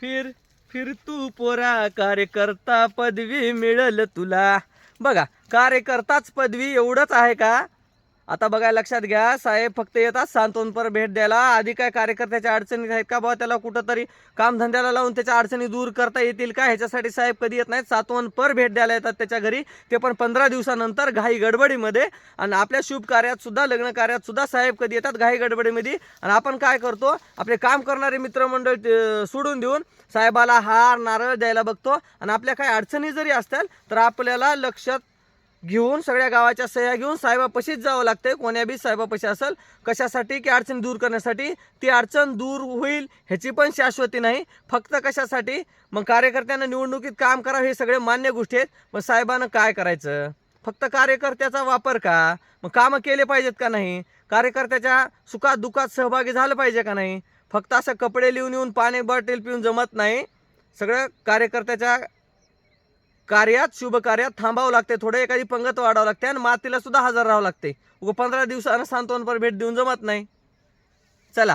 फिर फिर तू पोरा कार्यकर्ता पदवी मिळल तुला. बघा कार्यकर्ताच पदवी एवढंच आहे का? आता बघा लक्षात घ्या साहेब फक्त येतात सांत्वनपर भेट द्यायला. आधी काय कार्यकर्त्याच्या अडचणी आहेत का बाबा त्याला कुठंतरी कामधंद्याला लावून त्याच्या अडचणी दूर करता येतील का? ह्याच्यासाठी साहेब कधी येत नाहीत. सातवनपर भेट द्यायला येतात त्याच्या घरी. ते पण पंधरा दिवसानंतर घाई गडबडीमध्ये. आणि आपल्या शुभ कार्यात सुद्धा लग्न कार्यात सुद्धा साहेब कधी येतात घाई गडबडीमध्ये. आणि आपण काय करतो? आपले काम करणारे मित्रमंडळ सोडून देऊन साहेबाला हार नारळ द्यायला बघतो. आणि आपल्या काही अडचणी जरी असतील तर आपल्याला लक्षात घेऊन सगळ्या गावाच्या सह्या घेऊन साहेबापाशीच जावं लागतंय. कोण्या बी साहेबापाशी असेल कशासाठी की अडचण दूर करण्यासाठी ती अडचण दूर होईल ह्याची पण शाश्वती नाही. फक्त कशासाठी? मग कार्यकर्त्यांना निवडणुकीत काम करावं हे सगळे मान्य गोष्टी आहेत. मग साहेबानं काय करायचं? फक्त कार्यकर्त्याचा वापर का? मग कामं केले पाहिजेत का नाही? कार्यकर्त्याच्या सुखात दुखात सहभागी झालं पाहिजे का नाही? फक्त असं कपडे लिहून येऊन पाणी बॉटल पिऊन जमत नाही. सगळं कार्यकर्त्याच्या कार्यात शुभ कार्यात थांबावं लागते थोडं एखादी पंगत वाढावं लागते आणि मातीला सुद्धा हजर राहावं लागते. व पंधरा दिवसानं सांत्वनपर भेट देऊन जमत नाही. चला.